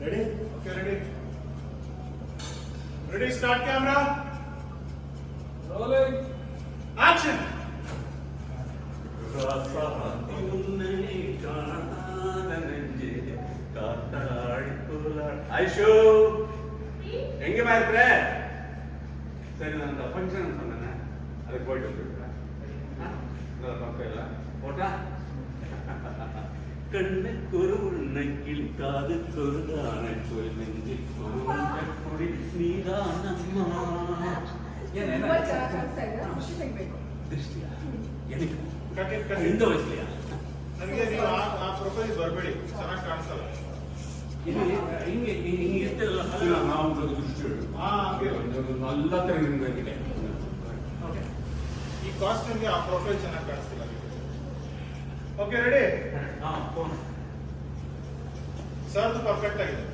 Ready okay ready ready start camera rolling action ராசாத்தி உன்னை காணாத நெஞ்சே காத்தாடி குலாட் ஐஷோ எங்கேமா இருக்கிற சரி நான் அந்த ஃபங்க்ஷன் சொன்னேன். அதுக்கு போயிட்டு வந்துருக்கேன் கண்ணுக்கொரு உன்னைக்கில் காதுக்கொரு தான சொல் நெஞ்சுக்கொரு உன்னை நீதான் அம்மா ಹಿಂದ ವಯಸ್ಸಲ್ಲಿಯ ನನಗೆ ನೀವು ಆ ಪ್ರೊಫೈಲ್ ಬರಬೇಡಿ ಚೆನ್ನಾಗಿ ಕಾಣಿಸಲ್ಲ ಹಿಂಗೆ ನಾವು ದೃಷ್ಟಿ ಎಲ್ಲ ಈ ಕಾಸ್ಟ್ ಆ ಪ್ರೊಫೈಲ್ ಚೆನ್ನಾಗಿ ಕಾಣಿಸ್ತಿಲ್ಲ ಓಕೆ ರೆಡಿ ಸರ್ ಪರ್ಫೆಕ್ಟ್ ಆಗಿದೆ.